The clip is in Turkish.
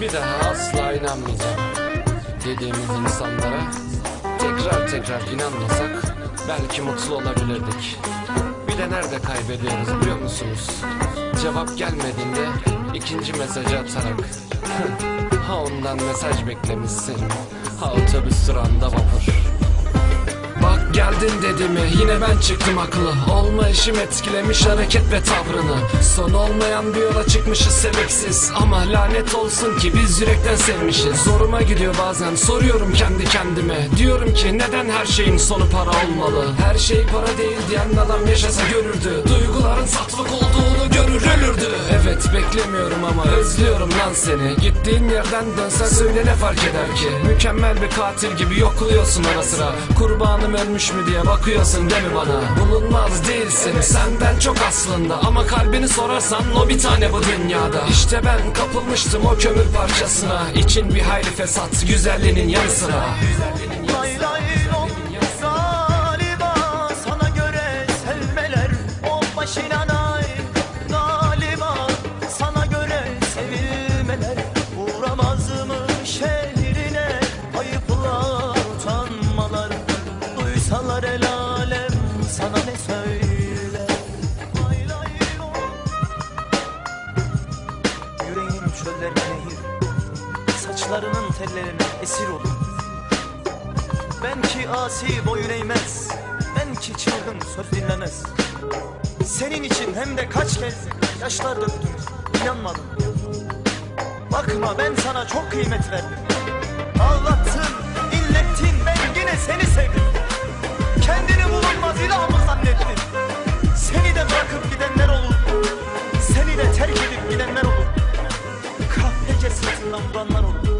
Bir daha asla inanmayacağım dediğimiz insanlara tekrar tekrar inanmasak belki mutlu olabilirdik. Bir de nerede kaybediyoruz biliyor musunuz? Cevap gelmediğinde ikinci mesajı atarak. ha ondan mesaj beklemişsin. Ha otobüs durağında vapur. Geldin dedi mi? Yine ben çıktım haklı Olma işim etkilemiş hareket ve tavrını. Son olmayan bir yola çıkmışız sebeksiz. Ama lanet olsun ki biz yürekten sevmişiz. Zoruma gidiyor bazen. Soruyorum kendi kendime. Diyorum ki neden her şeyin sonu para olmalı? Her şey para değil diyen adam yaşasa görürdü. Duyguların satılık olduğunu görür ölürdü. Evet beklemiyorum ama özlüyorum lan seni. Gittiğin yerden dönsen söyle ne fark eder ki? Mükemmel bir katil gibi yokluyorsun ara sıra. Kurbanım ölmüş mü diye bakıyorsun değil mi bana? Bulunmaz değilsin senden çok aslında. Ama kalbini sorarsan o bir tane bu dünyada. İşte ben kapılmıştım o kömür parçasına. İçin bir hayli fesat güzelliğinin yanı sıra. Lay lay lom Galiba sana göre sevmeler. O başına sana ne söyler Yüreğim çöllerine nehir Saçlarının tellerine esir olur. Ben ki asi boyun eğmez Ben ki çılgın söz dinlemez. Senin için hem de kaç kez yaşlar döktüm İnanmadın Bakma ben sana çok kıymet verdim. Ağlattın, inlettin ben yine seni sevdim. Kendini bulunmaz ilah Seni